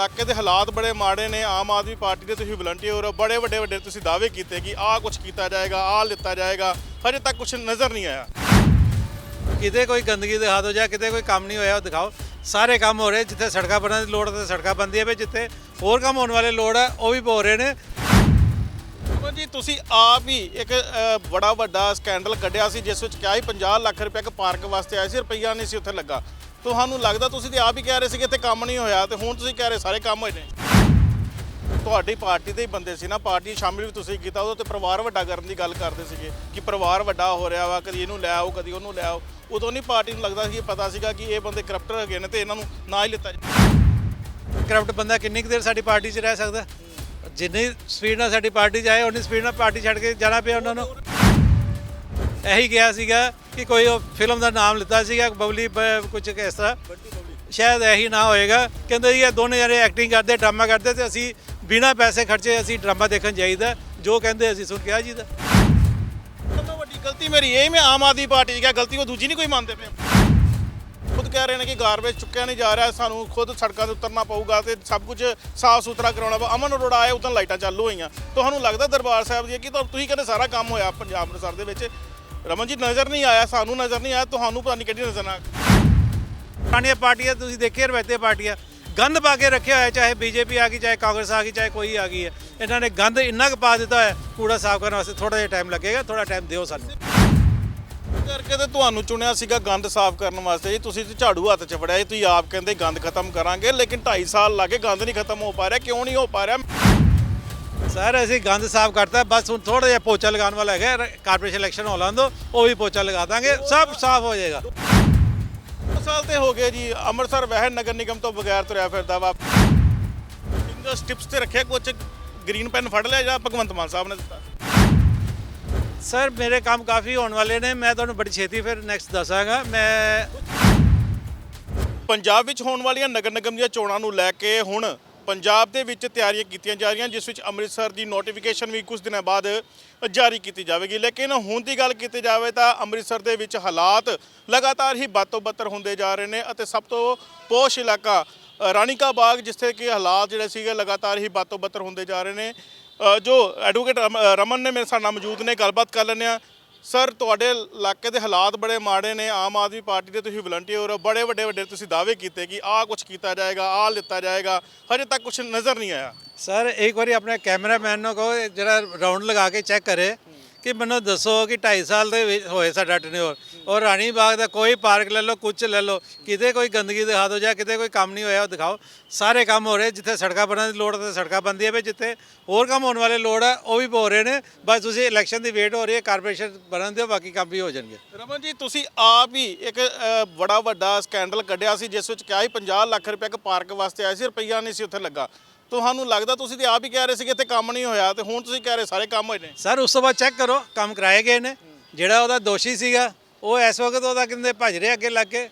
ਇਲਾਕੇ ਦੇ ਹਾਲਾਤ ਬੜੇ ਮਾੜੇ ਨੇ ਆਮ ਆਦਮੀ ਪਾਰਟੀ ਦੇ ਤੁਸੀਂ ਵਲੰਟੀਅਰ ਹੋ ਬੜੇ ਵੱਡੇ ਵੱਡੇ ਤੁਸੀਂ ਦਾਅਵੇ ਕੀਤੇ ਕਿ ਆਹ ਕੁਝ ਕੀਤਾ ਜਾਏਗਾ ਆਹ ਲਿੱਤਾ ਜਾਏਗਾ ਹਜੇ ਤੱਕ ਕੁਝ ਨਜ਼ਰ ਨਹੀਂ ਆਇਆ। ਕਿਤੇ ਕੋਈ ਗੰਦਗੀ ਦਿਖਾ ਦਿਓ ਜਾਂ ਕਿਤੇ ਕੋਈ ਕੰਮ ਨਹੀਂ ਹੋਇਆ ਉਹ ਦਿਖਾਓ। ਸਾਰੇ ਕੰਮ ਹੋ ਰਹੇ ਜਿੱਥੇ ਸੜਕਾਂ ਬਣਨ ਦੀ ਲੋੜ ਹੈ ਤੇ ਸੜਕਾਂ ਬਣਦੀਆਂ ਪਈ ਜਿੱਥੇ ਹੋਰ ਕੰਮ ਹੋਣ ਵਾਲੇ ਲੋੜ ਹੈ ਉਹ ਵੀ ਹੋ ਰਹੇ ਨੇ। ਅਮਨ ਜੀ ਤੁਸੀਂ ਆਪ ਹੀ ਇੱਕ ਬੜਾ ਵੱਡਾ ਸਕੈਂਡਲ ਕੱਢਿਆ ਸੀ ਜਿਸ ਵਿੱਚ ਕਿਹਾ ਸੀ 50 ਲੱਖ ਰੁਪਏ ਇੱਕ ਪਾਰਕ ਵਾਸਤੇ ਆਏ ਸੀ ਰੁਪਈਆ ਨਹੀਂ ਸੀ ਉੱਥੇ ਲੱਗਾ। ਤੁਹਾਨੂੰ ਲੱਗਦਾ ਤੁਸੀਂ ਤੇ ਆਪ ਹੀ ਕਹਿ ਰਹੇ ਸੀ ਕਿ ਇੱਥੇ ਕੰਮ ਨਹੀਂ ਹੋਇਆ ਤੇ ਹੁਣ ਤੁਸੀਂ ਕਹਿ ਰਹੇ ਸਾਰੇ ਕੰਮ ਹੋਏ ਨੇ। ਤੁਹਾਡੀ ਪਾਰਟੀ ਦੇ ਹੀ ਬੰਦੇ ਸੀ ਨਾ, ਪਾਰਟੀ ਸ਼ਾਮਿਲ ਵੀ ਤੁਸੀਂ ਕੀਤਾ, ਉਦੋਂ ਤੇ ਪਰਿਵਾਰ ਵੱਡਾ ਕਰਨ ਦੀ ਗੱਲ ਕਰਦੇ ਸੀਗੇ ਕਿ ਪਰਿਵਾਰ ਵੱਡਾ ਹੋ ਰਿਹਾ ਵਾ, ਕਦੀ ਇਹਨੂੰ ਲੈ ਆਓ, ਕਦੀ ਉਹਨੂੰ ਲੈ ਆਓ। ਉਦੋਂ ਨਹੀਂ ਪਾਰਟੀ ਨੂੰ ਲੱਗਦਾ ਸੀ ਇਹ ਪਤਾ ਸੀਗਾ ਕਿ ਇਹ ਬੰਦੇ ਕਰਪਟਰ ਹੈਗੇ ਨੇ ਤੇ ਇਹਨਾਂ ਨੂੰ ਨਾ ਹੀ ਲਿੱਤਾ ਜਾਵੇ। ਕਰਪਟ ਬੰਦਾ ਕਿੰਨੀ ਕੁ ਦੇਰ ਸਾਡੀ ਪਾਰਟੀ 'ਚ ਰਹਿ ਸਕਦਾ? ਜਿੰਨੀ ਸਪੀਡ ਨਾਲ ਸਾਡੀ ਪਾਰਟੀ 'ਚ ਆਏ ਉਨੀ ਸਪੀਡ ਨਾਲ ਪਾਰਟੀ ਛੱਡ ਕੇ ਜਾਣਾ ਪਿਆ ਉਹਨਾਂ ਨੂੰ। ਇਹੀ ਗਿਆ ਸੀਗਾ ਕਿ ਕੋਈ ਉਹ ਫਿਲਮ ਦਾ ਨਾਮ ਲਿੱਤਾ ਸੀਗਾ, ਬਬਲੀ ਕੁਝ ਇਸ ਤਰ੍ਹਾਂ। ਸ਼ਾਇਦ ਇਹੀ ਨਾ ਹੋਏਗਾ। ਕਹਿੰਦੇ ਜੀ, ਇਹ ਦੋਨੇ ਜਣੇ ਐਕਟਿੰਗ ਕਰਦੇ ਡਰਾਮਾ ਕਰਦੇ ਤੇ ਅਸੀਂ ਬਿਨਾਂ ਪੈਸੇ ਖਰਚੇ ਅਸੀਂ ਡਰਾਮਾ ਦੇਖਣ ਜਾਈਦਾ। ਜੋ ਕਹਿੰਦੇ ਅਸੀਂ ਸੁਣ ਕੇ ਆ ਜੀਦਾ ਸਭ ਤੋਂ ਵੱਡੀ ਗਲਤੀ ਮੇਰੀ ਇਹ ਮੈਂ ਆਮ ਆਦਮੀ ਪਾਰਟੀ 'ਚ ਕਿਹਾ, ਗਲਤੀ ਉਹ ਦੂਜੀ ਨਹੀਂ ਕੋਈ ਮੰਨਦੇ ਪਏ। ਖੁਦ ਕਹਿ ਰਹੇ ਨੇ ਕਿ ਗਾਰਬੇਜ ਚੁੱਕਿਆ ਨਹੀਂ ਜਾ ਰਿਹਾ, ਸਾਨੂੰ ਖੁਦ ਸੜਕਾਂ ਤੇ ਉਤਰਨਾ ਪਊਗਾ ਤੇ ਸਭ ਕੁਝ ਸਾਫ਼ ਸੁਥਰਾ ਕਰਾਉਣਾ ਪਊ। ਅਮਨ ਅਰੋੜਾ ਆਏ, ਉਦੋਂ ਲਾਈਟਾਂ ਚਾਲੂ ਹੋਈਆਂ। ਤੁਹਾਨੂੰ ਲੱਗਦਾ ਦਰਬਾਰ ਸਾਹਿਬ ਦੀ ਕਿ ਤੁਸੀਂ ਕਹਿੰਦੇ ਸਾਰਾ ਕੰਮ ਹੋਇਆ ਪੰਜਾਬ ਅੰਮ੍ਰਿਤਸਰ ਦੇ ਵਿੱਚ ਰਮਨ ਜੀ ਨਜ਼ਰ ਨਹੀਂ ਆਇਆ, ਸਾਨੂੰ ਨਜ਼ਰ ਨਹੀਂ ਆਇਆ, ਤੁਹਾਨੂੰ ਪਤਾ ਨਹੀਂ ਕਿਹੜੀ ਨਜ਼ਰ ਨਾ ਪੁਰਾਣੀਆਂ ਪਾਰਟੀਆਂ, ਤੁਸੀਂ ਦੇਖੇ ਰਵਾਇਤੀ ਪਾਰਟੀਆਂ, ਗੰਦ ਪਾ ਕੇ ਰੱਖਿਆ ਹੋਇਆ, ਚਾਹੇ ਬੀਜੇਪੀ ਆ ਗਈ, ਚਾਹੇ ਕਾਂਗਰਸ ਆ ਗਈ, ਚਾਹੇ ਕੋਈ ਆ ਗਈ ਹੈ। ਇਹਨਾਂ ਨੇ ਗੰਦ ਇੰਨਾ ਕੁ ਪਾ ਦਿੱਤਾ ਹੈ, ਕੂੜਾ ਸਾਫ਼ ਕਰਨ ਵਾਸਤੇ ਥੋੜਾ ਜਿਹਾ ਟਾਈਮ ਲੱਗੇਗਾ ਥੋੜਾ ਟਾਈਮ ਦਿਓ ਸਾਨੂੰ। ਕਰਕੇ ਤੇ ਤੁਹਾਨੂੰ ਚੁਣਿਆ ਸੀਗਾ ਗੰਦ ਸਾਫ਼ ਕਰਨ ਵਾਸਤੇ ਜੀ। ਤੁਸੀਂ ਤੇ ਝਾੜੂ ਹੱਥ 'ਚ ਫੜਿਆ ਜੀ, ਤੁਸੀਂ ਆਪ ਕਹਿੰਦੇ ਗੰਦ ਖਤਮ ਕਰਾਂਗੇ, ਲੇਕਿਨ 2.5 ਸਾਲ ਲੱਗੇ ਗੰਦ ਨਹੀਂ ਖਤਮ ਹੋ ਪਾ ਰਿਹਾ, ਕਿਉਂ ਨਹੀਂ ਹੋ ਪਾ ਰਿਹਾ? ਸਰ ਅਸੀਂ ਗੰਦ ਸਾਫ਼ ਕਰਤਾ ਬਸ ਹੁਣ ਥੋੜਾ ਜਿਹਾ ਪੋਚਾ ਲਗਾਉਣ ਵਾਲਾ ਹੈਗਾ ਕਾਰਪੋਰੇਸ਼ਨ ਇਲੈਕਸ਼ਨ ਹੋ ਲੈਣ ਦਿਓ ਉਹ ਵੀ ਪੋਚਾ ਲਗਾ ਦਾਂਗੇ ਸਭ ਸਾਫ਼ ਹੋ ਜਾਏਗਾ। ਸਾਲ ਤੇ ਹੋ ਗਏ ਜੀ ਅੰਮ੍ਰਿਤਸਰ ਵਹਿ ਨਗਰ ਨਿਗਮ ਤੋਂ ਬਗੈਰ ਤੁਰਿਆ ਫਿਰਦਾ ਵਾ। ਫਿੰਗਰ ਸਟਿਪਸ ਤੇ ਰੱਖਿਆ ਕੁਝ ਗ੍ਰੀਨ ਪੈਨ ਫੜ ਲਿਆ ਜਿਹੜਾ ਭਗਵੰਤ ਮਾਨ ਸਾਹਿਬ ਨੇ ਦਿੱਤਾ। ਸਰ ਮੇਰੇ ਕੰਮ ਕਾਫੀ ਹੋਣ ਵਾਲੇ ਨੇ ਮੈਂ ਤੁਹਾਨੂੰ ਬੜੀ ਛੇਤੀ ਫਿਰ ਨੈਕਸਟ ਦੱਸਾਂਗਾ ਮੈਂ ਪੰਜਾਬ ਵਿੱਚ ਹੋਣ ਵਾਲੀਆਂ ਨਗਰ ਨਿਗਮ ਦੀਆਂ ਚੋਣਾਂ ਨੂੰ ਲੈ ਕੇ ਹੁਣ ਪੰਜਾਬ ਦੇ ਵਿੱਚ ਤਿਆਰੀਆਂ ਕੀਤੀਆਂ ਜਾ ਰਹੀਆਂ ਜਿਸ ਵਿੱਚ ਅੰਮ੍ਰਿਤਸਰ ਦੀ ਨੋਟੀਫਿਕੇਸ਼ਨ ਵੀ ਕੁਝ ਦਿਨਾਂ ਬਾਅਦ ਜਾਰੀ ਕੀਤੀ ਜਾਵੇਗੀ। ਲੇਕਿਨ ਹੁਣ ਦੀ ਗੱਲ ਕੀਤੀ ਜਾਵੇ ਤਾਂ ਅੰਮ੍ਰਿਤਸਰ ਦੇ ਵਿੱਚ ਹਾਲਾਤ ਲਗਾਤਾਰ ਹੀ ਬਦਤੋਂ ਬੱਤਰ ਹੁੰਦੇ ਜਾ ਰਹੇ ਨੇ ਅਤੇ ਸਭ ਤੋਂ ਪੋਸ਼ ਇਲਾਕਾ ਅ, ਰਾਣੀ ਕਾ ਬਾਗ ਜਿੱਥੇ ਕਿ ਹਾਲਾਤ ਜਿਹੜੇ ਸੀਗੇ ਲਗਾਤਾਰ ਹੀ ਬਦਤੋਂ ਬੱਤਰ ਹੁੰਦੇ ਜਾ ਰਹੇ ਨੇ। ਜੋ ਐਡਵੋਕੇਟ ਰਮ- ਰਮਨ ਨੇ ਮੇਰੇ ਸਾਡੇ ਨਾਲ ਮੌਜੂਦ ਨੇ ਗੱਲਬਾਤ ਕਰ ਲੈਂਦੇ ਆ ਸਰ, ਤੁਹਾਡੇ ਇਲਾਕੇ ਦੇ ਹਾਲਾਤ ਬੜੇ ਮਾੜੇ ਨੇ। ਆਮ ਆਦਮੀ ਪਾਰਟੀ ਦੇ ਤੁਸੀਂ ਵਲੰਟੀਅਰ ਹੋ। ਬੜੇ ਵੱਡੇ ਵੱਡੇ ਤੁਸੀਂ ਦਾਅਵੇ ਕੀਤੇ ਕਿ ਆਹ ਕੁਝ ਕੀਤਾ ਜਾਏਗਾ, ਆਹ ਲਿੱਤਾ ਜਾਏਗਾ। ਹਜੇ ਤੱਕ ਕੁਝ ਨਜ਼ਰ ਨਹੀਂ ਆਇਆ। ਸਰ, ਇੱਕ ਵਾਰੀ ਆਪਣੇ ਕੈਮਰਾਮੈਨ ਨੂੰ ਕਹੋ, ਜਿਹੜਾ ਰਾਉਂਡ ਲਗਾ ਕੇ ਚੈੱਕ ਕਰੇ। ਕਿ ਮੈਨੂੰ ਦੱਸੋ ਕਿ 2.5 ਸਾਲ ਦੇ ਵਿੱਚ ਹੋਏ ਸਾਡਾ ਟਨਿਓਰ ਔਰ ਰਾਣੀ ਬਾਗ ਦਾ ਕੋਈ ਪਾਰਕ ਲੈ ਲਓ ਕੁਝ ਲੈ ਲਓ, ਕਿਤੇ ਕੋਈ ਗੰਦਗੀ ਦਿਖਾ ਦਿਓ ਜਾਂ ਕਿਤੇ ਕੋਈ ਕੰਮ ਨਹੀਂ ਹੋਇਆ, ਉਹ ਦਿਖਾਓ। ਸਾਰੇ ਕੰਮ ਹੋ ਰਹੇ, ਜਿੱਥੇ ਸੜਕਾਂ ਬਣਨ ਦੀ ਲੋੜ ਹੈ ਤੇ ਸੜਕਾਂ ਬਣਦੀਆਂ ਪਈ ਜਿੱਥੇ ਹੋਰ ਕੰਮ ਹੋਣ ਵਾਲੇ ਲੋੜ ਹੈ, ਉਹ ਵੀ ਹੋ ਰਹੇ ਨੇ। ਬਸ ਤੁਸੀਂ ਇਲੈਕਸ਼ਨ ਦੀ ਵੇਟ ਹੋ ਰਹੀ ਹੈ ਕਾਰਪੋਰੇਸ਼ਨ ਬਣਨ ਦਿਓ, ਬਾਕੀ ਕੰਮ ਵੀ ਹੋ ਜਾਣਗੇ। ਰਮਨ ਜੀ, ਤੁਸੀਂ ਆਪ ਹੀ ਇੱਕ ਬੜਾ ਵੱਡਾ ਸਕੈਂਡਲ ਕੱਢਿਆ ਸੀ, ਜਿਸ ਵਿੱਚ ਕਿਹਾ ਸੀ 50 ਲੱਖ ਰੁਪਏ ਇੱਕ ਪਾਰਕ ਵਾਸਤੇ ਆਇਆ ਸੀ, ਰੁਪਈਆ ਨਹੀਂ ਸੀ ਉੱਥੇ ਲੱਗਾ। ਤੁਹਾਨੂੰ ਲੱਗਦਾ ਤੁਸੀਂ ਤੇ ਆਪ ਹੀ ਕਹਿ ਰਹੇ ਸੀਗੇ ਇੱਥੇ ਕੰਮ ਨਹੀਂ ਹੋਇਆ ਤੇ ਹੁਣ ਤੁਸੀਂ ਕਹਿ ਰਹੇ ਸਾਰੇ ਕੰਮ ਹੋਏ ਨੇ। ਸਰ, ਉਸ ਤੋਂ ਬਾਅਦ ਚੈੱਕ ਕਰੋ, ਕੰਮ ਕਰਾਏ ਗਏ ਨੇ। ਜਿਹੜਾ ਉਹਦਾ ਦੋਸ਼ੀ ਸੀਗਾ, ਉਹ ਇਸ ਵਕਤ ਉਹਦਾ ਕਹਿੰਦੇ ਭੱਜ ਰਿਹਾ ਅੱਗੇ ਲੱਗ ਕੇ।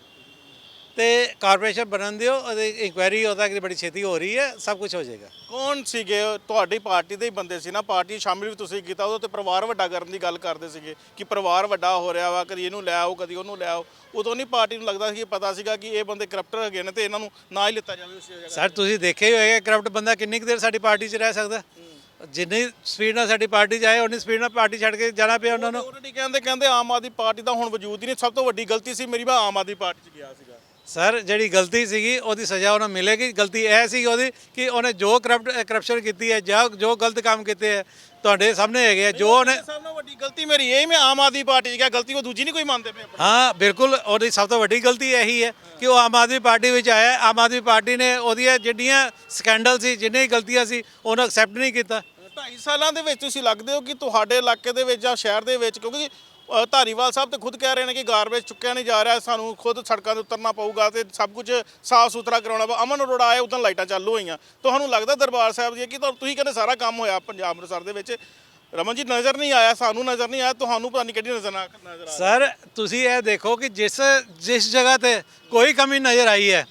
ਤੇ ਕਾਰਪੋਰੇਸ਼ਨ ਬਣਨ ਦਿਓ ਉਹਦੀ ਇਨਕੁਆਇਰੀ ਉਹਦਾ ਕਿ ਬੜੀ ਛੇਤੀ ਹੋ ਰਹੀ ਹੈ ਸਭ ਕੁਝ ਹੋ ਜਾਏਗਾ। ਕੌਣ ਸੀਗੇ? ਤੁਹਾਡੀ ਪਾਰਟੀ ਦੇ ਹੀ ਬੰਦੇ ਸੀ ਨਾ ਪਾਰਟੀ ਸ਼ਾਮਿਲ ਵੀ ਤੁਸੀਂ ਕੀਤਾ ਉਦੋਂ ਤੇ ਪਰਿਵਾਰ ਵੱਡਾ ਕਰਨ ਦੀ ਗੱਲ ਕਰਦੇ ਸੀਗੇ ਕਿ ਪਰਿਵਾਰ ਵੱਡਾ ਹੋ ਰਿਹਾ ਵਾ ਕਦੀ ਇਹਨੂੰ ਲੈ ਆਓ ਕਦੀ ਉਹਨੂੰ ਲੈ ਆਓ। ਉਦੋਂ ਨਹੀਂ ਪਾਰਟੀ ਨੂੰ ਲੱਗਦਾ ਸੀ ਕਿ ਪਤਾ ਸੀਗਾ ਕਿ ਇਹ ਬੰਦੇ ਕਰਪਟਰ ਹੈਗੇ ਨੇ ਤੇ ਇਹਨਾਂ ਨੂੰ ਨਾ ਹੀ ਲਿੱਤਾ ਜਾਵੇ ਉਸ ਜਗ੍ਹਾ ਸਰ ਤੁਸੀਂ ਦੇਖਿਆ ਹੀ ਹੋਏਗਾ ਕਰਪਟ ਬੰਦਾ ਕਿੰਨੀ ਕੁ ਦੇਰ ਸਾਡੀ ਪਾਰਟੀ 'ਚ ਰਹਿ ਸਕਦਾ? ਜਿੰਨੀ ਸਪੀਡ ਨਾਲ ਸਾਡੀ ਪਾਰਟੀ 'ਚ ਆਏ ਉਨੀ ਸਪੀਡ ਨਾਲ ਪਾਰਟੀ ਛੱਡ ਕੇ ਜਾਣਾ ਪਿਆ ਉਹਨਾਂ ਨੂੰ। ਆਲਰੇਡੀ ਕਹਿੰਦੇ ਕਹਿੰਦੇ ਆਮ ਆਦਮੀ ਪਾਰਟੀ ਦਾ ਹੁਣ ਵਜੂਦ ਹੀ ਨਹੀਂ ਸਭ ਤੋਂ ਵੱਡੀ ਗਲਤੀ ਸੀ ਮੇਰੀ ਮੈਂ ਆਮ ਆਦਮੀ ਪਾਰਟੀ 'ਚ ਗਿਆ ਸੀਗਾ। ਸਰ ਜਿਹੜੀ ਗਲਤੀ ਸੀਗੀ ਉਹਦੀ ਸਜ਼ਾ ਉਹਨੂੰ ਮਿਲੇਗੀ ਗਲਤੀ ਇਹ ਸੀ ਉਹਦੀ ਕਿ ਉਹਨੇ ਜੋ ਕਰਪਟ ਕਰਪਸ਼ਨ ਕੀਤੀ ਹੈ ਜਾਂ ਜੋ ਗਲਤ ਕੰਮ ਕੀਤੇ ਹੈ ਤੁਹਾਡੇ ਸਾਹਮਣੇ ਹੈਗੇ ਆ ਜੋ ਉਹਨੇ ਸਭ ਤੋਂ ਵੱਡੀ ਗਲਤੀ ਮੇਰੀ ਇਹ ਮੈਂ ਆਮ ਆਦਮੀ ਪਾਰਟੀ 'ਚ ਗਿਆ ਗਲਤੀ ਉਹ ਦੂਜੀ ਨਹੀਂ ਕੋਈ ਮੰਨਦੇ ਪਏ। ਹਾਂ ਬਿਲਕੁਲ ਉਹਦੀ ਸਭ ਤੋਂ ਵੱਡੀ ਗਲਤੀ ਇਹੀ ਹੈ ਕਿ ਉਹ ਆਮ ਆਦਮੀ ਪਾਰਟੀ ਵਿੱਚ ਆਇਆ। ਆਮ ਆਦਮੀ ਪਾਰਟੀ ਨੇ ਉਹਦੀਆਂ ਜਿਹੜੀਆਂ ਸਕੈਂਡਲ ਸੀ ਜਿੰਨੀਆਂ ਗਲਤੀਆਂ ਸੀ ਉਹਨੂੰ ਐਕਸੈਪਟ ਨਹੀਂ ਕੀਤਾ ਢਾਈ ਸਾਲਾਂ ਦੇ ਵਿੱਚ ਤੁਸੀਂ ਲੱਗਦੇ ਹੋ ਕਿ ਤੁਹਾਡੇ ਇਲਾਕੇ ਦੇ ਵਿੱਚ ਜਾਂ ਸ਼ਹਿਰ ਦੇ ਵਿੱਚ ਕਿਉਂਕਿ ਧਾਰੀਵਾਲ ਸਾਹਿਬ ਤੇ ਖੁਦ ਕਹਿ ਰਹੇ ਨੇ ਕਿ ਗਾਰਬੇਜ ਚੁੱਕਿਆ ਨਹੀਂ ਜਾ ਰਿਹਾ, ਸਾਨੂੰ ਖੁਦ ਸੜਕਾਂ ਤੇ ਉਤਰਨਾ ਪਊਗਾ ਤੇ ਸਭ ਕੁਝ ਸਾਫ਼ ਸੁਥਰਾ ਕਰਾਉਣਾ ਪਊ। ਅਮਨ ਅਰੋੜਾ ਆਏ, ਉਦੋਂ ਲਾਈਟਾਂ ਚਾਲੂ ਹੋਈਆਂ। ਤੁਹਾਨੂੰ ਲੱਗਦਾ ਦਰਬਾਰ ਸਾਹਿਬ ਦੀ ਕਿ ਤੁਹਾ- ਤੁਸੀਂ ਕਹਿੰਦੇ ਸਾਰਾ ਕੰਮ ਹੋਇਆ ਪੰਜਾਬ ਅੰਮ੍ਰਿਤਸਰ ਦੇ ਵਿੱਚ। ਰਮਨ ਜੀ, ਨਜ਼ਰ ਨਹੀਂ ਆਇਆ, ਸਾਨੂੰ ਨਜ਼ਰ ਨਹੀਂ ਆਇਆ, ਤੁਹਾਨੂੰ ਪਤਾ ਨਹੀਂ ਕਿਹੜੀ ਨਜ਼ਰ ਨਾ ਆ ਸਰ, ਤੁਸੀਂ ਇਹ ਦੇਖੋ ਕਿ ਜਿਸ ਜਿਸ ਜਗ੍ਹਾ ਤੇ ਕੋਈ ਕਮੀ ਨਜ਼ਰ ਆਈ ਹੈ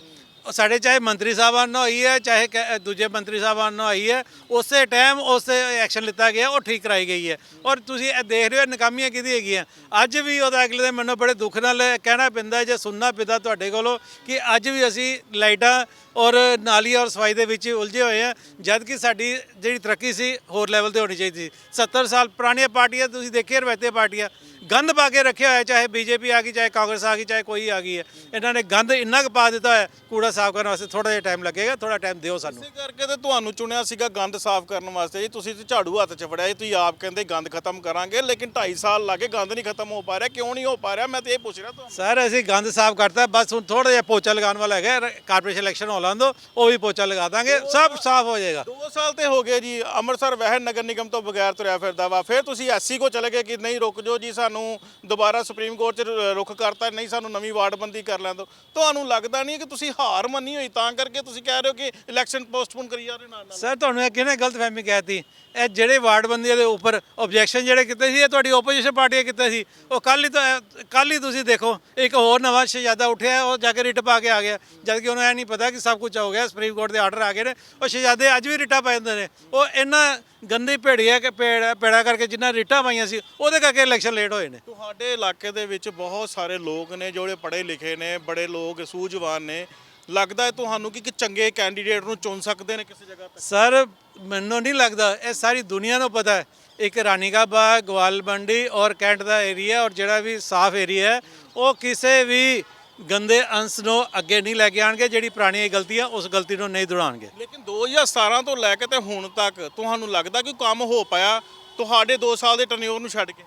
ਸਾਡੇ ਚਾਹੇ ਮੰਤਰੀ ਸਾਹਿਬਾਨ ਨਾਲ ਹੋਈ ਹੈ, ਚਾਹੇ ਕ ਦੂਜੇ ਮੰਤਰੀ ਸਾਹਿਬਾਨ ਨਾਲ ਹੋਈ ਹੈ, ਉਸੇ ਟਾਈਮ ਉਸੇ ਐਕਸ਼ਨ ਲਿੱਤਾ ਗਿਆ, ਉਹ ਠੀਕ ਕਰਾਈ ਗਈ ਹੈ। ਔਰ ਤੁਸੀਂ ਇਹ ਦੇਖ ਰਹੇ ਹੋ ਨਕਾਮੀਆਂ ਕਿਹਦੀ ਹੈਗੀਆਂ? ਅੱਜ ਵੀ ਉਹਦਾ ਅਗਲੇ ਦਿਨ ਮੈਨੂੰ ਬੜੇ ਦੁੱਖ ਨਾਲ ਕਹਿਣਾ ਪੈਂਦਾ ਜੇ ਸੁਣਨਾ ਪੈਂਦਾ ਤੁਹਾਡੇ ਕੋਲੋਂ ਕਿ ਅੱਜ ਵੀ ਅਸੀਂ ਲਾਈਟਾਂ ਔਰ ਨਾਲੀ ਔਰ ਸਫ਼ਾਈ ਦੇ ਵਿੱਚ ਉਲਝੇ ਹੋਏ ਆ ਜਦ ਕਿ ਸਾਡੀ ਜਿਹੜੀ ਤਰੱਕੀ ਸੀ ਹੋਰ ਲੈਵਲ ਤੇ ਹੋਣੀ ਚਾਹੀਦੀ ਸੀ। 70 ਸਾਲ ਪੁਰਾਣੀਆਂ ਪਾਰਟੀਆਂ, ਤੁਸੀਂ ਦੇਖੀਏ ਰਵਾਇਤੀ ਪਾਰਟੀਆਂ। ਗੰਦ ਪਾ ਕੇ ਰੱਖਿਆ ਹੋਇਆ ਚਾਹੇ ਬੀਜੇਪੀ ਆ ਗਈ ਚਾਹੇ ਕਾਂਗਰਸ ਆ ਗਈ ਚਾਹੇ ਕੋਈ ਆ ਗਈ ਹੈ। ਇਹਨਾਂ ਨੇ ਗੰਦ ਇੰਨਾ ਕੁ ਪਾ ਦਿੱਤਾ ਹੈ ਕੂੜਾ ਸਾਫ਼ ਕਰਨ ਵਾਸਤੇ ਥੋੜਾ ਜਿਹਾ ਟਾਈਮ ਲੱਗੇਗਾ ਥੋੜਾ ਟਾਈਮ ਦਿਓ ਸਾਨੂੰ। ਇਸੇ ਕਰਕੇ ਤੇ ਤੁਹਾਨੂੰ ਚੁਣਿਆ ਸੀਗਾ ਗੰਦ ਸਾਫ਼ ਕਰਨ ਵਾਸਤੇ। ਜੀ ਤੁਸੀਂ ਤੇ ਝਾੜੂ ਹੱਥ 'ਚ ਫੜਿਆ ਜੀ ਤੁਸੀਂ ਆਪ ਕਹਿੰਦੇ ਗੰਦ ਖਤਮ ਕਰਾਂਗੇ ਲੇਕਿਨ 2.5 ਸਾਲ ਲੱਗੇ ਗੰਦ ਨਹੀਂ ਖਤਮ ਹੋ ਪਾ ਰਿਹਾ। ਕਿਉਂ ਨਹੀਂ ਹੋ ਪਾ ਰਿਹਾ? ਮੈਂ ਤੇ ਇਹ ਪੁੱਛ ਰਿਹਾ ਤੁਹਾਨੂੰ। ਸਰ ਅਸੀਂ ਗੰਦ ਸਾਫ਼ ਕਰਤਾ ਬਸ ਹੁਣ ਥੋੜਾ ਜਿਹਾ ਪੋਚਾ ਲਗਾਉਣ ਵਾਲਾ ਹੈਗਾ ਕਾਰਪੋਰੇਸ਼ਨ ਇਲੈਕਸ਼ਨ ਹੋ ਲਾਂਦੋ ਉਹ ਵੀ ਪੋਚਾ ਲਗਾ ਦਾਂਗੇ ਸਭ ਸਾਫ਼ ਹੋ ਜਾਏਗਾ। 2 ਸਾਲ ਤੇ ਹੋ ਗਏ ਜੀ ਅੰਮ੍ਰਿਤਸਰ ਵਹਿ ਨਗਰ ਨਿਗਮ ਤੋਂ ਬਗੈਰ ਤੁਰਿਆ ਫਿਰਦਾ ਵਾ ਫਿਰ ਤੁਸੀਂ ਐਸਸੀ ਕੋ ਚਲੇ ਗਏ ਕਿ ਨਹੀਂ ਰੁਕ ਜਾਓ ਜੀ ਸਾਨੂੰ। ਦੁਬਾਰਾ ਸੁਪਰੀਮ ਕੋਰਟ 'ਚ ਰ- ਰੁਖ ਕਰਤਾ, ਨਹੀਂ ਸਾਨੂੰ ਨਵੀਂ ਵਾਰਡਬੰਦੀ ਕਰ ਲੈਣ ਦਿਓ ਤੁਹਾਨੂੰ ਲੱਗਦਾ ਨਹੀਂ ਕਿ ਤੁਸੀਂ ਹਾਰ ਮੰਨੀ ਹੋਈ, ਤਾਂ ਕਰਕੇ ਤੁਸੀਂ ਕਹਿ ਰਹੇ ਹੋ ਕਿ ਇਲੈਕਸ਼ਨ ਪੋਸਟਪੋਨ ਕਰੀ ਜਾ ਰਹੇ ਨਾਲ ਨਾਲ? ਸਰ ਤੁਹਾਨੂੰ ਇਹ ਕਿਹਨੇ ਗਲਤਫਹਿਮੀ ਕਹਿਤੀ? ਇਹ ਜਿਹੜੇ ਵਾਰਡਬੰਦੀਆਂ ਦੇ ਉੱਪਰ ਆਬਜੈਕਸ਼ਨ ਜਿਹੜੇ ਕੀਤੇ ਸੀ, ਇਹ ਤੁਹਾਡੀ ਆਪੋਜੀਸ਼ਨ ਪਾਰਟੀਆਂ ਕੀਤੇ ਸੀ। ਉਹ ਕੱਲ ਹੀ ਤਾਂ ਕੱਲ ਹੀ ਤੁਸੀਂ ਦੇਖੋ, ਇੱਕ ਹੋਰ ਨਵਾਂ ਸ਼ਹਿਜ਼ਾਦਾ ਉੱਠਿਆ, ਉਹ ਜਾ ਕੇ ਰਿਟ ਪਾ ਕੇ ਆ ਗਿਆ। ਜਦ ਕਿ ਉਹਨੂੰ ਇਹ ਨਹੀਂ ਪਤਾ ਕਿ ਸਭ ਕੁਝ ਹੋ ਗਿਆ ਸੁਪਰੀਮ ਕੋਰਟ ਦੇ ਆਰਡਰ ਆ ਗਏ ਨੇ। ਉਹ ਸ਼ਹਿਜ਼ਾਦੇ ਅੱਜ ਵੀ ਰਿਟਾ ਪਾ ਜਾਂਦੇ ਨੇ। ਉਹ ਇਹਨਾਂ ਗੰਦੀ ਭੇੜੀ ਹੈ ਕਿ ਪੇੜ ਪੇੜਾ ਕਰਕੇ ਜਿੰਨਾ ਰਿਟਾਂ ਪਾਈਆਂ ਸੀ ਉਹਦੇ ਕਰਕੇ ਇਲੈਕਸ਼ਨ ਲੇਟ ਹੋਏ ਨੇ। ਤੁਹਾਡੇ ਇਲਾਕੇ ਦੇ ਵਿੱਚ ਬਹੁਤ ਸਾਰੇ ਲੋਕ ਨੇ ਜਿਹੜੇ ਪੜ੍ਹੇ ਲਿਖੇ ਨੇ ਬੜੇ ਲੋਕ ਸੂਝਵਾਨ ਨੇ। ਲੱਗਦਾ ਹੈ ਤੁਹਾਨੂੰ ਕਿ ਇੱਕ ਚੰਗੇ ਕੈਂਡੀਡੇਟ ਨੂੰ ਚੁਣ ਸਕਦੇ ਨੇ ਕਿਸੇ ਜਗ੍ਹਾ ਤੇ? ਸਰ ਮੈਨੂੰ ਨਹੀਂ ਲੱਗਦਾ। ਇਹ ਸਾਰੀ ਦੁਨੀਆ ਨੂੰ ਪਤਾ ਹੈ। ਇੱਕ ਰਾਨੀਕਾ ਬਾਗ ਗਵਾਲ ਮੰਡੀ ਔਰ ਕੈਂਟ ਦਾ ਏਰੀਆ ਔਰ ਜਿਹੜਾ ਵੀ ਸਾਫ਼ ਏਰੀਆ ਹੈ ਉਹ ਕਿਸੇ ਵੀ ਗੰਦੇ ਅੰਸ਼ ਨੂੰ ਅੱਗੇ ਨਹੀਂ ਲੈ ਕੇ ਆਣਗੇ ਜਿਹੜੀ ਪੁਰਾਣੀਆਂ ਗਲਤੀਆਂ ਉਸ ਗਲਤੀ ਨੂੰ ਨਹੀਂ ਦੁਹਰਾਉਣਗੇ। ਲੇਕਿਨ 2017 ਤੋਂ ਲੈ ਕੇ ਤੇ ਹੁਣ ਤੱਕ ਤੁਹਾਨੂੰ ਲੱਗਦਾ ਕਿ ਕੰਮ ਹੋ ਪਾਇਆ ਤੁਹਾਡੇ 2 ਸਾਲ ਦੇ ਟਰਨਿਓਰ ਨੂੰ ਛੱਡ ਕੇ?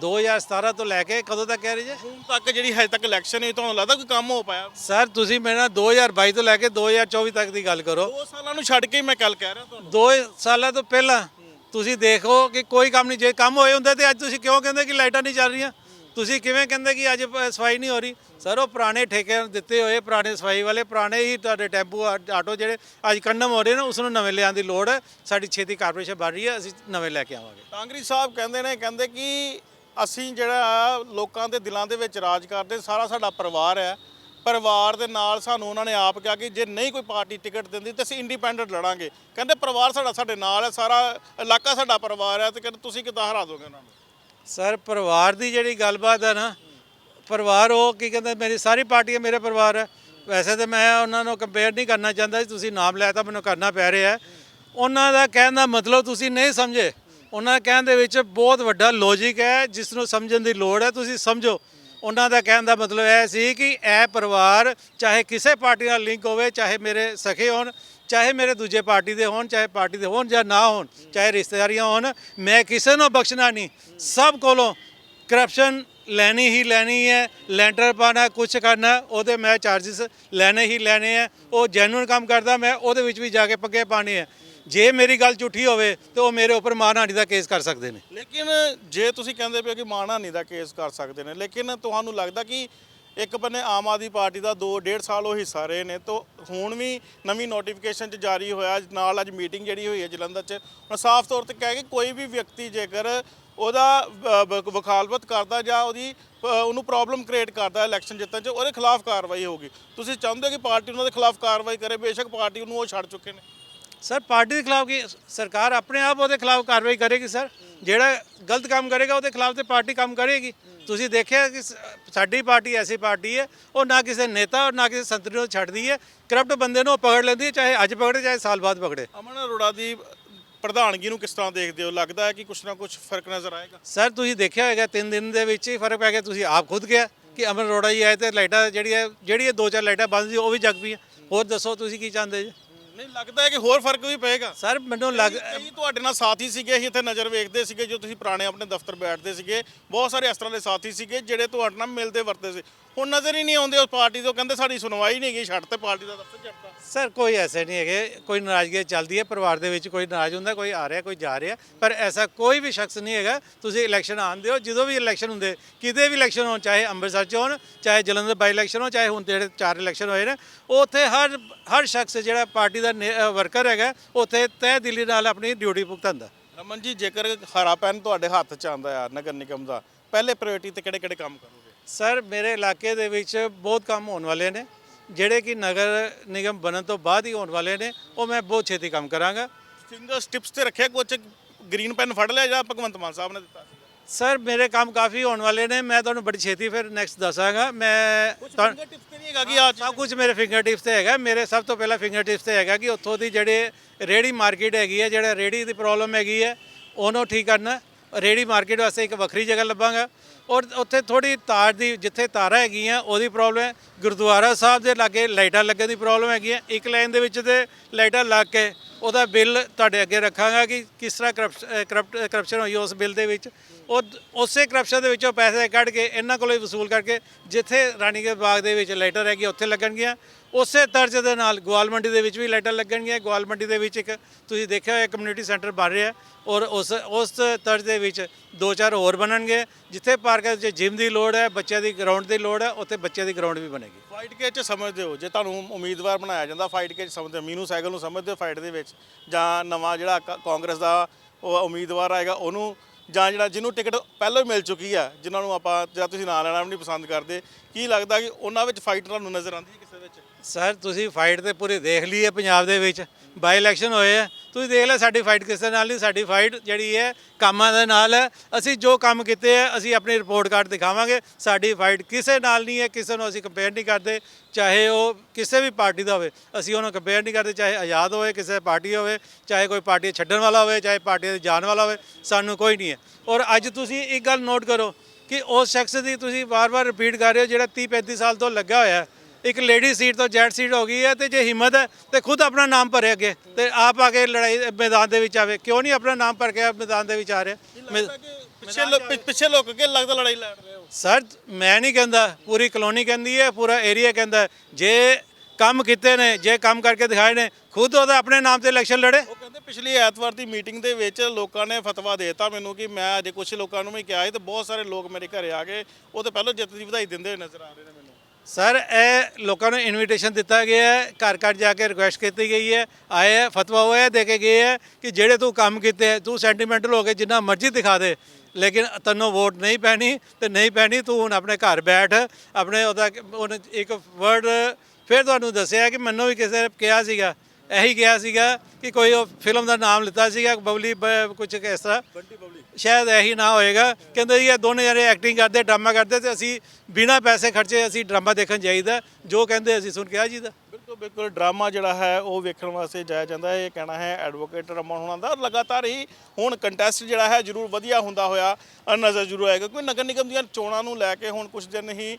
2017 ਤੋਂ ਲੈ ਕੇ ਕਦੋਂ ਤੱਕ ਕਹਿ ਰਹੇ ਜੀ? ਹੁਣ ਤੱਕ ਜਿਹੜੀ ਹਜੇ ਤੱਕ ਇਲੈਕਸ਼ਨ ਹੈ ਤੁਹਾਨੂੰ ਲੱਗਦਾ ਕੋਈ ਕੰਮ ਹੋ ਪਾਇਆ? ਸਰ ਤੁਸੀਂ ਮੇਰੇ ਨਾਲ 2022 ਤੋਂ ਲੈ ਕੇ 2024 ਤੱਕ ਦੀ ਗੱਲ ਕਰੋ। 2 ਸਾਲਾਂ ਨੂੰ ਛੱਡ ਕੇ ਹੀ ਮੈਂ ਗੱਲ ਕਹਿ ਰਿਹਾ ਤੁਹਾਨੂੰ। ਦੋ ਸਾਲਾਂ ਤੋਂ ਪਹਿਲਾਂ ਤੁਸੀਂ ਦੇਖੋ ਕਿ ਕੋਈ ਕੰਮ ਨਹੀਂ ਜੇ ਕੰਮ ਹੋਏ ਹੁੰਦੇ ਤੇ ਅੱਜ ਤੁਸੀਂ ਕਿਉਂ ਕਹਿੰਦੇ ਕਿ ਲਾਈਟਾਂ ਨਹੀਂ ਚੱਲ ਰਹੀਆਂ? ਤੁਸੀਂ ਕਿਵੇਂ ਕਹਿੰਦੇ ਕਿ ਅੱਜ ਸਫ਼ਾਈ ਨਹੀਂ ਹੋ ਰਹੀ? ਸਰ ਉਹ ਪੁਰਾਣੇ ਠੇਕੇ ਦਿੱਤੇ ਹੋਏ, ਪੁਰਾਣੇ ਸਫ਼ਾਈ ਵਾਲੇ, ਪੁਰਾਣੇ ਹੀ ਤੁਹਾਡੇ ਟੈਂਪੂ ਆਟੋ ਜਿਹੜੇ ਅੱਜ ਕੰਡਮ ਹੋ ਰਹੇ ਨੇ ਉਸ ਨੂੰ ਨਵੇਂ ਲਿਆਉਣ ਦੀ ਲੋੜ ਹੈ। ਸਾਡੀ ਛੇਤੀ ਕਾਰਪੋਰੇਸ਼ਨ ਬਣ ਰਹੀ ਹੈ, ਅਸੀਂ ਨਵੇਂ ਲੈ ਕੇ ਆਵਾਂਗੇ। ਕਾਂਗਰੀ ਸਾਹਿਬ ਕਹਿੰਦੇ ਨੇ, ਕਹਿੰਦੇ ਕਿ ਅਸੀਂ ਜਿਹੜਾ ਲੋਕਾਂ ਦੇ ਦਿਲਾਂ ਦੇ ਵਿੱਚ ਰਾਜ ਕਰਦੇ, ਸਾਰਾ ਸਾਡਾ ਪਰਿਵਾਰ ਹੈ। ਪਰਿਵਾਰ ਦੇ ਨਾਲ ਸਾਨੂੰ ਉਹਨਾਂ ਨੇ ਆਪ ਕਿਹਾ ਕਿ ਜੇ ਨਹੀਂ ਕੋਈ ਪਾਰਟੀ ਟਿਕਟ ਦਿੰਦੀ ਤੇ ਅਸੀਂ ਇੰਡੀਪੈਂਡੈਂਟ ਲੜਾਂਗੇ। ਕਹਿੰਦੇ ਪਰਿਵਾਰ ਸਾਡਾ ਸਾਡੇ ਨਾਲ ਹੈ, ਸਾਰਾ ਇਲਾਕਾ ਸਾਡਾ ਪਰਿਵਾਰ ਹੈ, ਤੇ ਕਹਿੰਦੇ ਤੁਸੀਂ ਕਿੱਦਾਂ ਹਰਾ ਦੋਗੇ ਉਹਨਾਂ ਨੂੰ? ਸਰ, ਪਰਿਵਾਰ ਦੀ ਜਿਹੜੀ ਗੱਲਬਾਤ ਹੈ ਨਾ, ਪਰਿਵਾਰ ਉਹ ਕੀ ਕਹਿੰਦੇ, ਮੇਰੀ ਸਾਰੀ ਪਾਰਟੀ ਹੈ ਮੇਰਾ ਪਰਿਵਾਰ ਹੈ ਵੈਸੇ ਤਾਂ ਮੈਂ ਉਹਨਾਂ ਨੂੰ ਕੰਪੇਅਰ ਨਹੀਂ ਕਰਨਾ ਚਾਹੁੰਦਾ ਜੀ, ਤੁਸੀਂ ਨਾਮ ਲੈ ਤਾਂ ਮੈਨੂੰ ਕਰਨਾ ਪੈ ਰਿਹਾ। ਉਹਨਾਂ ਦਾ ਕਹਿਣ ਦਾ ਮਤਲਬ ਤੁਸੀਂ ਨਹੀਂ ਸਮਝੇ। ਉਹਨਾਂ ਕਹਿਣ ਦੇ ਵਿੱਚ ਬਹੁਤ ਵੱਡਾ ਲੌਜੀਕ ਹੈ, ਜਿਸ ਨੂੰ ਸਮਝਣ ਦੀ ਲੋੜ ਹੈ, ਤੁਸੀਂ ਸਮਝੋ। ਉਹਨਾਂ ਦਾ ਕਹਿਣ ਦਾ ਮਤਲਬ ਇਹ ਸੀ ਕਿ ਇਹ ਪਰਿਵਾਰ ਚਾਹੇ ਕਿਸੇ ਪਾਰਟੀ ਨਾਲ ਲਿੰਕ ਹੋਵੇ, ਚਾਹੇ ਮੇਰੇ ਸਖੇ ਹੋਣ ਚਾਹੇ ਮੇਰੇ ਦੂਜੇ ਪਾਰਟੀ ਦੇ ਹੋਣ, ਚਾਹੇ ਪਾਰਟੀ ਦੇ ਹੋਣ ਜਾਂ ਨਾ ਹੋਣ, ਚਾਹੇ ਰਿਸ਼ਤੇਦਾਰੀਆਂ ਹੋਣ, ਮੈਂ ਕਿਸੇ ਨੂੰ ਬਖਸ਼ਣਾ ਨਹੀਂ। ਸਭ ਕੋਲੋਂ ਕਰਪਸ਼ਨ ਲੈਣੀ ਹੀ ਲੈਣੀ ਹੈ, ਲੈਂਟਰ ਪਾਣਾ ਕੁਝ ਕਰਨਾ, ਉਹਦੇ ਮੈਂ ਚਾਰजेस ਲੈਣੇ ਹੀ ਲੈਣੇ ਹੈ। ਉਹ ਜੈਨੂਇਨ ਕੰਮ ਕਰਦਾ, ਮੈਂ ਉਹਦੇ ਵਿੱਚ ਵੀ ਜਾ ਕੇ ਪੱਗੇ ਪਾਣੇ ਹੈ। ਜੇ ਮੇਰੀ ਗੱਲ ਝੂਠੀ ਹੋਵੇ, ਤੇ ਉਹ ਮੇਰੇ ਉੱਪਰ ਮਾਨਹਾਨੀ ਦਾ ਕੇਸ ਕਰ ਸਕਦੇ ਨੇ। ਲੇਕਿਨ ਜੇ ਤੁਸੀਂ ਕਹਿੰਦੇ ਪਏ ਹੋ ਕਿ ਮਾਣਹਾਨੀ ਦਾ ਕੇਸ ਕਰ ਸਕਦੇ ਨੇ, ਲੇਕਿਨ ਤੁਹਾਨੂੰ ਲੱਗਦਾ ਕਿ ਇੱਕ ਬੰਨੇ ਆਮ ਆਦਮੀ ਪਾਰਟੀ ਦਾ 2 1.5 ਸਾਲ ਉਹ ਹਿੱਸਾ ਰਹੇ ਨੇ ਤਾਂ ਹੁਣ ਵੀ ਨਵੀਂ ਨੋਟੀਫਿਕੇਸ਼ਨ ਚ ਜਾਰੀ ਹੋਇਆ ਨਾਲ ਅੱਜ ਮੀਟਿੰਗ ਜਿਹੜੀ ਹੋਈ ਹੈ ਜਲੰਧਰ ਚ ਹੁਣ ਸਾਫ਼ ਤੌਰ ਤੇ ਕਹਿ ਕੇ ਕੋਈ ਵੀ ਵਿਅਕਤੀ ਜੇਕਰ ਉਹਦਾ ਅ, ਵਕਾਲਤ ਕਰਦਾ ਜਾਂ ਉਹਦੀ ਉਹਨੂੰ ਪ੍ਰੋਬਲਮ ਕ੍ਰੀਏਟ ਕਰਦਾ ਇਲੈਕਸ਼ਨ ਜਿੱਤਣ ਚ ਉਹਦੇ ਖਿਲਾਫ ਕਾਰਵਾਈ ਹੋਊਗੀ। ਤੁਸੀਂ ਚਾਹੁੰਦੇ ਹੋ ਕਿ ਪਾਰਟੀ ਉਹਨਾਂ ਦੇ ਖਿਲਾਫ ਕਾਰਵਾਈ ਕਰੇ ਬੇਸ਼ੱਕ ਪਾਰਟੀ ਉਹਨੂੰ ਉਹ ਛੱਡ ਚੁੱਕੇ ਨੇ। ਸਰ ਪਾਰਟੀ ਦੇ ਖਿਲਾਫ ਕੀ ਸਰਕਾਰ ਆਪਣੇ ਆਪ ਉਹਦੇ ਖਿਲਾਫ ਕਾਰਵਾਈ ਕਰੇਗੀ ਸਰ? ਜਿਹੜਾ ਗਲਤ ਕੰਮ ਕਰੇਗਾ ਉਹਦੇ ਖਿਲਾਫ ਤੇ ਪਾਰਟੀ ਕੰਮ ਕਰੇਗੀ। ਤੁਸੀਂ ਦੇਖਿਆ ਕਿ ਸਾਡੀ ਪਾਰਟੀ ਐਸੀ ਪਾਰਟੀ ਹੈ ਉਹ ਨਾ ਕਿਸੇ ਨੇਤਾ ਔਰ ਨਾ ਕਿਸੇ ਸੰਤਰੀ ਨੂੰ ਛੱਡਦੀ ਹੈ। ਕਰਪਟ ਬੰਦੇ ਨੂੰ ਉਹ ਪਕੜ ਲੈਂਦੀ ਹੈ ਚਾਹੇ ਅੱਜ ਪਕੜੇ ਚਾਹੇ ਸਾਲ ਬਾਅਦ ਪਕੜੇ। ਅਮਨ ਅਰੋੜਾ ਦੀ ਪ੍ਰਧਾਨਗੀ ਨੂੰ ਕਿਸ ਤਰ੍ਹਾਂ ਦੇਖਦੇ ਹੋ? ਲੱਗਦਾ ਹੈ ਕਿ ਕੁਛ ਨਾ ਕੁਛ ਫ਼ਰਕ ਨਜ਼ਰ ਆਏਗਾ? ਸਰ ਤੁਸੀਂ ਦੇਖਿਆ ਹੋਵੇਗਾ ਤਿੰਨ ਦਿਨ ਦੇ ਵਿੱਚ ਹੀ ਫ਼ਰਕ ਪੈ ਗਿਆ। ਤੁਸੀਂ ਆਪ ਖੁਦ ਕਿਹਾ ਕਿ ਅਮਰ ਅਰੋੜਾ ਜੀ ਆਏ ਤੇ ਲਾਈਟਾਂ ਜਿਹੜੀ ਹੈ ਜਿਹੜੀ ਇਹ ਦੋ ਚਾਰ ਲਾਈਟਾਂ ਬੰਦ ਸੀ ਉਹ ਵੀ ਜਗ ਪਈਆਂ। ਹੋਰ ਦੱਸੋ ਤੁਸੀਂ ਕੀ ਚਾਹੁੰਦੇ ਜੀ? ਨਹੀਂ ਲੱਗਦਾ ਹੈ ਕਿ ਹੋਰ ਫ਼ਰਕ ਵੀ ਪਏਗਾ। ਸਰ ਮੈਨੂੰ ਲੱਗ ਕਈ ਤੁਹਾਡੇ ਨਾਲ ਸਾਥੀ ਸੀਗੇ ਅਸੀਂ ਇੱਥੇ ਨਜ਼ਰ ਵੇਖਦੇ ਸੀਗੇ ਜੋ ਤੁਸੀਂ ਪੁਰਾਣੇ ਆਪਣੇ ਦਫ਼ਤਰ ਬੈਠਦੇ ਸੀਗੇ। ਬਹੁਤ ਸਾਰੇ ਇਸ ਤਰ੍ਹਾਂ ਦੇ ਸਾਥੀ ਸੀਗੇ ਜਿਹੜੇ ਤੁਹਾਡੇ ਨਾਲ ਮਿਲਦੇ ਵਰਤੇ ਸੀ। ਹੁਣ ਨਜ਼ਰ ਹੀ ਨਹੀਂ ਆਉਂਦੇ ਉਸ ਪਾਰਟੀ ਤੋਂ ਕਹਿੰਦੇ ਸਾਡੀ ਸੁਣਵਾਈ ਨਹੀਂ ਗਈ ਛੱਡ ਤੇ ਪਾਰਟੀ ਦਾ ਦਫ਼ਤਰ ਛੱਡਤਾ ਸਰ ਕੋਈ ਐਸੇ ਨਹੀਂ ਹੈਗੇ ਕੋਈ ਨਾਰਾਜ਼ਗੀ ਚੱਲਦੀ ਹੈ ਪਰਿਵਾਰ ਦੇ ਵਿੱਚ ਕੋਈ ਨਾਰਾਜ਼ ਹੁੰਦਾ ਕੋਈ ਆ ਰਿਹਾ ਕੋਈ ਜਾ ਰਿਹਾ ਪਰ ਐਸਾ ਕੋਈ ਵੀ ਸ਼ਖਸ ਨਹੀਂ ਹੈਗਾ ਤੁਸੀਂ ਇਲੈਕਸ਼ਨ ਆਉਣ ਦਿਓ ਜਦੋਂ ਵੀ ਇਲੈਕਸ਼ਨ ਹੁੰਦੇ ਕਿਤੇ ਵੀ ਇਲੈਕਸ਼ਨ ਹੋਣ ਚਾਹੇ ਅੰਮ੍ਰਿਤਸਰ 'ਚ ਹੋਣ ਚਾਹੇ ਜਲੰਧਰ ਬਾਈ ਇਲੈਕਸ਼ਨ ਹੋਣ ਚਾਹੇ ਹੁਣ ਜਿਹੜੇ ਚਾਰ ਇਲੈਕਸ਼ਨ ਹੋਏ ਨੇ ਉੱਥੇ ਹਰ ਹਰ ਸ਼ਖਸ ਜਿਹੜਾ ਪਾਰਟੀ ਦਾ ਵਰਕਰ ਹੈਗਾ ਉੱਥੇ ਤਹਿ ਦਿਲੀ ਨਾਲ ਆਪਣੀ ਡਿਊਟੀ ਭੁਗਤਦਾ ਰਮਨ ਜੀ ਜੇਕਰ ਹਰਾ ਪੈਨ ਤੁਹਾਡੇ ਹੱਥ 'ਚ ਆਂਦਾ ਆ ਨਗਰ ਨਿਗਮ ਦਾ ਪਹਿਲੇ ਪ੍ਰਾਇੋਰਟੀ ਤੇ ਕਿਹੜੇ ਕਿਹੜੇ ਕੰਮ ਕਰੋਗੇ? ਸਰ ਮੇਰੇ ਇਲਾਕੇ ਦੇ ਵਿੱਚ ਬਹੁਤ ਕੰਮ ਹੋਣ ਵਾਲੇ ਨੇ। ਜਿਹੜੇ ਕਿ ਨਗਰ ਨਿਗਮ ਬਣਨ ਤੋਂ ਬਾਅਦ ਹੀ ਹੋਣ ਵਾਲੇ ਨੇ ਉਹ ਮੈਂ ਬਹੁਤ ਛੇਤੀ ਕੰਮ ਕਰਾਂਗਾ। ਫਿੰਗਰ ਸਟਿਪਸ ਤੇ ਰੱਖਿਆ ਕੁਝ ਗ੍ਰੀਨ ਪੈਨ ਫੜ ਲਿਆ ਜਾਂ ਭਗਵੰਤ ਮਾਨ ਸਾਹਿਬ ਨੇ ਦਿੱਤਾ? ਸਰ ਮੇਰੇ ਕੰਮ ਕਾਫੀ ਹੋਣ ਵਾਲੇ ਨੇ ਮੈਂ ਤੁਹਾਨੂੰ ਬੜੀ ਛੇਤੀ ਫਿਰ ਨੈਕਸਟ ਦੱਸਾਂਗਾ। ਮੈਂ ਫਿੰਗਰ ਟਿਪਸ ਤੇ ਨਹੀਂ ਹੈਗਾ ਕਿ ਆ ਸਭ ਕੁਝ ਮੇਰੇ ਫਿੰਗਰ ਟਿਪਸ ਤੇ ਹੈਗਾ। ਮੇਰੇ ਸਭ ਤੋਂ ਪਹਿਲਾਂ ਫਿੰਗਰ ਟਿਪਸ ਤੇ ਹੈਗਾ ਕਿ ਉੱਥੋਂ ਦੀ ਜਿਹੜੇ ਰੇੜੀ ਮਾਰਕੀਟ ਹੈਗੀ ਹੈ ਜਿਹੜਾ ਰੇੜੀ ਦੀ ਪ੍ਰੋਬਲਮ ਹੈਗੀ ਹੈ ਉਹਨੂੰ ਠੀਕ ਕਰਨਾ। ਰੇੜੀ ਮਾਰਕੀਟ ਵਾਸਤੇ ਇੱਕ ਵੱਖਰੀ ਜਗ੍ਹਾ ਲੱਭਾਂਗਾ। ਔਰ ਉੱਥੇ ਥੋੜੀ ਤਾਰ ਦੀ ਜਿੱਥੇ ਤਾਰਾਂ ਹੈਗੀਆਂ, ਉਹਦੀ ਪ੍ਰੋਬਲਮ ਹੈ। ਗੁਰਦੁਆਰਾ ਸਾਹਿਬ ਦੇ ਲਾਗੇ ਲਾਈਟਾਂ ਲੱਗਣ ਦੀ ਪ੍ਰੋਬਲਮ ਹੈਗੀ ਹੈ। ਇੱਕ ਲਾਈਨ ਦੇ ਵਿੱਚ ਤੇ ਲਾਈਟਾਂ ਲੱਗ ਕੇ ਉਹਦਾ ਬਿੱਲ ਤੁਹਾਡੇ ਅੱਗੇ ਰੱਖਾਂਗਾ ਕਿ ਕਿਸ ਤਰ੍ਹਾਂ ਕਰਪਟ ਕਰਪਸ਼ਨ ਹੋਈ ਉਸ ਬਿੱਲ ਦੇ ਵਿੱਚ। ਉਹ ਉਸੇ ਕਰਪਸ਼ਨ ਦੇ ਵਿੱਚੋਂ ਪੈਸੇ ਕੱਢ ਕੇ ਇਹਨਾਂ ਕੋਲੋਂ ਹੀ ਵਸੂਲ ਕਰਕੇ ਜਿੱਥੇ ਰਾਣੀਕੇ ਬਾਗ ਦੇ ਵਿੱਚ ਲਾਈਟਰ ਰਹਿ ਉੱਥੇ ਲੱਗਣਗੀਆਂ। ਉਸੇ ਤਰਜ਼ ਦੇ ਨਾਲ ਗੋਆਲ ਮੰਡੀ ਦੇ ਵਿੱਚ ਵੀ ਲਾਈਟਾਂ ਲੱਗਣਗੀਆਂ। ਗੋਆਲ ਮੰਡੀ ਦੇ ਵਿੱਚ ਇੱਕ ਤੁਸੀਂ ਦੇਖਿਆ ਹੋਇਆ ਕਮਿਊਨਿਟੀ ਸੈਂਟਰ ਬਣ ਰਿਹਾ ਔਰ ਉਸ ਉਸ ਤਰਜ਼ ਦੇ ਵਿੱਚ ਦੋ ਚਾਰ ਹੋਰ ਬਣਨਗੇ, ਜਿੱਥੇ ਪਾਰਕ ਵਿੱਚ ਜਿਮ ਦੀ ਲੋੜ ਹੈ, ਬੱਚਿਆਂ ਦੀ ਗਰਾਊਂਡ ਦੀ ਲੋੜ ਹੈ, ਉੱਥੇ ਬੱਚਿਆਂ ਦੀ ਗਰਾਊਂਡ ਵੀ ਬਣੇਗੀ। ਫਾਈਟ ਕੇ ਚ ਸਮਝਦੇ ਹੋ, ਜੇ ਤੁਹਾਨੂੰ ਉਮੀਦਵਾਰ ਬਣਾਇਆ ਜਾਂਦਾ ਫਾਈਟ ਕੇ ਚ ਸਮਝਦੇ ਹੋ। ਮੀਨੂ ਸਾਈਕਲ ਨੂੰ ਸਮਝਦੇ ਹੋ ਫਾਈਟ ਦੇ ਵਿੱਚ, ਜਾਂ ਨਵਾਂ ਜਿਹੜਾ ਕ- ਕਾਂਗਰਸ ਦਾ ਉਹ ਉਮੀਦਵਾਰ ਆਏਗਾ, ਉਹਨੂੰ ਜਾਂ ਜਿਹੜਾ ਜਿਹਨੂੰ ਟਿਕਟ ਪਹਿਲਾਂ ਹੀ ਮਿਲ ਚੁੱਕੀ ਆ, ਜਿਨ੍ਹਾਂ ਨੂੰ ਆਪਾਂ, ਜਾਂ ਤੁਸੀਂ ਨਾਂ ਲੈਣਾ ਵੀ ਨਹੀਂ ਪਸੰਦ ਕਰਦੇ, ਕੀ ਲੱਗਦਾ ਕਿ ਉਹਨਾਂ ਵਿੱਚ ਫਾਈਟ ਤੁਹਾਨੂੰ ਨਜ਼ਰ ਆਉਂਦੀ ਹੈ? ਸਰ, ਤੁਸੀਂ ਫਾਈਟ ਤੇ ਪੂਰੀ ਦੇਖ ਲਈ ਹੈ ਪੰਜਾਬ ਦੇ ਵਿੱਚ। ਬਾਈ ਇਲੈਕਸ਼ਨ ਹੋਏ ਆ। ਤੁਸੀਂ ਦੇਖ ਲਿਆ ਸਾਡੀ ਫਾਈਟ ਕਿਸੇ ਨਾਲ ਨਹੀਂ, ਸਾਡੀ ਫਾਈਟ ਜਿਹੜੀ ਹੈ ਕੰਮਾਂ ਦੇ ਨਾਲ ਹੈ। ਅਸੀਂ ਜੋ ਕੰਮ ਕੀਤੇ ਹੈ ਅਸੀਂ ਆਪਣੀ ਰਿਪੋਰਟ ਕਾਰਡ ਦਿਖਾਵਾਂਗੇ। ਸਾਡੀ ਫਾਈਟ ਕਿਸੇ ਨਾਲ ਨਹੀਂ ਹੈ, ਕਿਸੇ ਨੂੰ ਅਸੀਂ ਕੰਪੇਅਰ ਨਹੀਂ ਕਰਦੇ। ਚਾਹੇ ਉਹ ਕਿਸੇ ਵੀ ਪਾਰਟੀ ਦਾ ਹੋਵੇ, ਅਸੀਂ ਉਹਨੂੰ ਕੰਪੇਅਰ ਨਹੀਂ ਕਰਦੇ। ਚਾਹੇ ਆਜ਼ਾਦ ਹੋਵੇ, ਕਿਸੇ ਪਾਰਟੀ ਹੋਵੇ, ਚਾਹੇ ਕੋਈ ਪਾਰਟੀ ਛੱਡਣ ਵਾਲਾ ਹੋਵੇ, ਚਾਹੇ ਪਾਰਟੀ ਦੇ ਜਾਣ ਵਾਲਾ ਹੋਵੇ, ਸਾਨੂੰ ਕੋਈ ਨਹੀਂ ਹੈ। ਔਰ ਅੱਜ ਤੁਸੀਂ ਇੱਕ ਗੱਲ ਨੋਟ ਕਰੋ ਕਿ ਉਸ ਸ਼ਖਸ ਦੀ ਤੁਸੀਂ ਵਾਰ-ਵਾਰ ਰਿਪੀਟ ਕਰ ਰਹੇ ਹੋ, ਜਿਹੜਾ 30 35 ਸਾਲ ਤੋਂ ਲੱਗਾ ਹੋਇਆ ਹੈ। ਇੱਕ ਲੇਡੀ ਸੀਟ ਤੋਂ ਜੈਟ ਸੀਟ ਹੋ ਗਈ ਹੈ ਤੇ ਜੇ ਹਿੰਮਤ ਹੈ ਤੇ ਖੁਦ ਆਪਣਾ ਨਾਮ ਭਰੇ ਅੱਗੇ ਤੇ ਆਪ ਆ ਕੇ ਲੜਾਈ ਮੈਦਾਨ ਦੇ ਵਿੱਚ ਆਵੇ। ਕਿਉਂ ਨਹੀਂ ਆਪਣਾ ਨਾਮ ਭਰ ਕੇ ਮੈਦਾਨ ਦੇ ਵਿੱਚ ਆ ਰਿਹਾ? ਪਿੱਛੇ ਪਿੱਛੇ ਲੋਕ ਕੇ ਲੱਗਦਾ ਲੜਾਈ ਲੜ ਰਹੇ ਹੋ। ਸਰ ਮੈਂ ਨਹੀਂ ਕਹਿੰਦਾ। ਪੂਰੀ ਕਲੋਨੀ ਕਹਿੰਦੀ ਹੈ ਪੂਰਾ ਏਰੀਆ ਕਹਿੰਦਾ ਹੈ। ਜੇ ਕੰਮ ਕੀਤੇ ਨੇ ਜੇ ਕੰਮ ਕਰਕੇ ਦਿਖਾਏ ਨੇ ਖੁਦ ਉਹਦਾ ਆਪਣੇ ਨਾਮ ਤੇ ਇਲੈਕਸ਼ਨ ਲੜੇ। ਉਹ ਕਹਿੰਦੇ ਪਿਛਲੀ ਐਤਵਾਰ ਦੀ ਮੀਟਿੰਗ ਦੇ ਵਿੱਚ ਲੋਕਾਂ ਨੇ ਫਤਵਾ ਦੇਤਾ ਮੈਨੂੰ ਕਿ ਮੈਂ ਅਜੇ ਕੁਝ ਲੋਕਾਂ ਨੂੰ ਵੀ ਕਿਹਾ ਸੀ ਤੇ ਬਹੁਤ ਸਾਰੇ ਲੋਕ ਮੇਰੇ ਘਰੇ ਆ ਗਏ। ਉਹ ਤੇ ਪਹਿਲਾਂ ਜਿੱਤ ਦੀ ਵਧਾਈ ਦਿੰਦੇ ਨਜ਼ਰ ਆ ਰਹੇ ਨੇ ਮੈਨੂੰ। ਸਰ, ਇਹ ਲੋਕਾਂ ਨੂੰ ਇਨਵੀਟੇਸ਼ਨ ਦਿੱਤਾ ਗਿਆ ਹੈ, ਘਰ ਘਰ ਜਾ ਕੇ ਰਿਕੁਐਸਟ ਕੀਤੀ ਗਈ ਹੈ, ਆਏ ਹੈ, ਫਤਵਾ ਹੋਇਆ, ਦੇ ਕੇ ਗਏ ਹੈ ਕਿ ਜਿਹੜੇ ਤੂੰ ਕੰਮ ਕੀਤੇ ਹੈ, ਤੂੰ ਸੈਂਟੀਮੈਂਟਲ ਹੋ ਕੇ ਜਿੰਨਾ ਮਰਜ਼ੀ ਦਿਖਾ ਦੇ, ਲੇਕਿਨ ਤੈਨੂੰ ਵੋਟ ਨਹੀਂ ਪੈਣੀ ਤੇ ਨਹੀਂ ਪੈਣੀ, ਤੂੰ ਹੁਣ ਆਪਣੇ ਘਰ ਬੈਠ, ਆਪਣੇ ਉਹਦਾ ਉਹਨੇ ਇੱਕ ਵਰਡ ਫਿਰ ਤੁਹਾਨੂੰ ਦੱਸਿਆ ਕਿ ਮੈਨੂੰ ਵੀ ਕਿਸੇ ਨੇ ਕਿਹਾ ਸੀਗਾ ਇਹੀ ਕਿਹਾ ਸੀਗਾ ਕਿ ਕੋਈ ਉਹ ਫਿਲਮ ਦਾ ਨਾਮ ਲਿੱਤਾ ਸੀਗਾ ਬਬਲੀ ਬ- ਕੁਝ ਇਸ ਤਰ੍ਹਾਂ। ਸ਼ਾਇਦ ਇਹੀ ਨਾ ਹੋਏਗਾ। ਕਹਿੰਦੇ ਜੀ ਇਹ ਦੋਨੇ ਜਣੇ ਐਕਟਿੰਗ ਕਰਦੇ ਡਰਾਮਾ ਕਰਦੇ ਤੇ ਅਸੀਂ ਬਿਨਾਂ ਪੈਸੇ ਖਰਚੇ ਅਸੀਂ ਡਰਾਮਾ ਦੇਖਣ ਜਾਈਦਾ। ਜੋ ਕਹਿੰਦੇ ਅਸੀਂ ਸੁਣ ਕੇ ਆ ਜੀਦਾ ਬਿਲਕੁਲ ਬਿਲਕੁਲ। ਡਰਾਮਾ ਜਿਹੜਾ ਹੈ ਉਹ ਵੇਖਣ ਵਾਸਤੇ ਜਾਇਆ ਜਾਂਦਾ ਹੈ। ਇਹ ਕਹਿਣਾ ਹੈ ਐਡਵੋਕੇਟ ਰਮਨ ਹੋਣਾ ਦਾ। ਔਰ ਲਗਾਤਾਰ ਹੀ ਹੁਣ ਕੰਟੈਸਟ ਜਿਹੜਾ ਹੈ ਜ਼ਰੂਰ ਵਧੀਆ ਹੁੰਦਾ ਹੋਇਆ। ਅ, ਨਜ਼ਰ ਜ਼ਰੂਰ ਆਏਗਾ। ਕਿਉਂਕਿ ਨਗਰ ਨਿਗਮ ਦੀਆਂ ਚੋਣਾਂ ਨੂੰ ਲੈ ਕੇ ਹੁਣ ਕੁਝ ਦਿਨ ਹੀ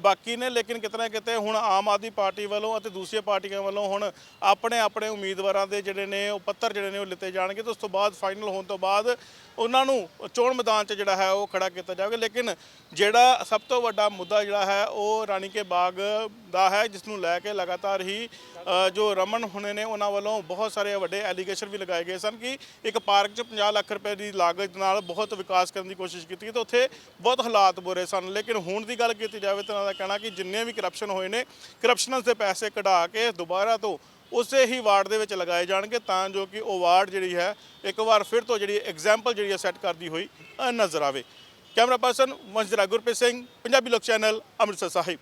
ਬਾਕੀ ਨੇ, ਲੇਕਿਨ ਕਿਤੇ ਨਾ ਕਿਤੇ ਹੁਣ ਆਮ ਆਦਮੀ ਪਾਰਟੀ ਵੱਲੋਂ ਅਤੇ ਦੂਸਰੀਆਂ ਪਾਰਟੀਆਂ ਵੱਲੋਂ ਹੁਣ ਆਪਣੇ ਆਪਣੇ ਉਮੀਦਵਾਰਾਂ ਦੇ ਜਿਹੜੇ ਨੇ, ਉਹ ਪੱਤਰ ਜਿਹੜੇ ਨੇ, ਉਹ ਲਿੱਤੇ ਜਾਣਗੇ ਤੇ ਉਸ ਤੋਂ ਬਾਅਦ ਫਾਈਨਲ ਹੋਣ ਤੋਂ ਬਾਅਦ ਉਹਨਾਂ ਨੂੰ ਚੋਣ ਮੈਦਾਨ 'ਚ ਜਿਹੜਾ ਹੈ, ਉਹ ਖੜਾ ਕੀਤਾ ਜਾਵੇਗਾ। ਲੇਕਿਨ ਜਿਹੜਾ ਸਭ ਤੋਂ ਵੱਡਾ ਮੁੱਦਾ ਜਿਹੜਾ ਹੈ, ਉਹ ਰਾਣੀ ਕੇ ਬਾਗ ਦਾ ਹੈ, ਜਿਸ ਨੂੰ ਲੈ ਕੇ ਲਗਾਤਾਰ ਹੀ ਜੋ ਰਮਨ ਹੁਣੇ ਨੇ, ਉਹਨਾਂ ਵੱਲੋਂ ਬਹੁਤ ਸਾਰੇ ਵੱਡੇ ਐਲੀਗੇਸ਼ਨ ਵੀ ਲਗਾਏ ਗਏ ਸਨ ਕਿ ਇੱਕ ਪਾਰਕ 'ਚ 50 ਲੱਖ ਰੁਪਏ ਦੀ ਲਾਗਤ ਨਾਲ ਬਹੁਤ ਵਿਕਾਸ ਕਰਨ ਦੀ ਕੋਸ਼ਿਸ਼ ਕੀਤੀ ਗਈ ਤੇ ਉੱਥੇ ਬਹੁਤ ਹਾਲਾਤ ਬੁਰੇ ਸਨ। ਲੇਕਿਨ ਹੁਣ ਦੀ ਗੱਲ ਕੀਤੀ ਜਾਵੇ ਤਾਂ ਦਾ ਕਹਿਣਾ ਕਿ ਜਿੰਨੇ ਵੀ ਕਰਪਸ਼ਨ ਹੋਏ ਨੇ ਕਰਪਸ਼ਨਸ ਦੇ ਪੈਸੇ ਕਢਾ ਕੇ ਦੁਬਾਰਾ ਤੋਂ ਉਸੇ ਹੀ ਵਾਰਡ ਦੇ ਵਿੱਚ ਲਗਾਏ ਜਾਣਗੇ ਤਾਂ ਜੋ ਕਿ ਉਹ ਵਾਰਡ ਜਿਹੜੀ ਹੈ, ਇੱਕ ਵਾਰ ਫਿਰ ਤੋਂ ਜਿਹੜੀ ਐਗਜ਼ਾਮਪਲ ਜਿਹੜੀ ਹੈ ਸੈੱਟ ਕਰਦੀ ਹੋਈ ਨਜ਼ਰ ਆਵੇ। ਕੈਮਰਾ ਪਰਸਨ ਵੰਸ਼ਜਰਾ ਗੁਰਪ੍ਰੀਤ ਸਿੰਘ, ਪੰਜਾਬੀ ਲੋਕ ਚੈਨਲ ਅੰਮ੍ਰਿਤਸਰ ਸਾਹਿਬ।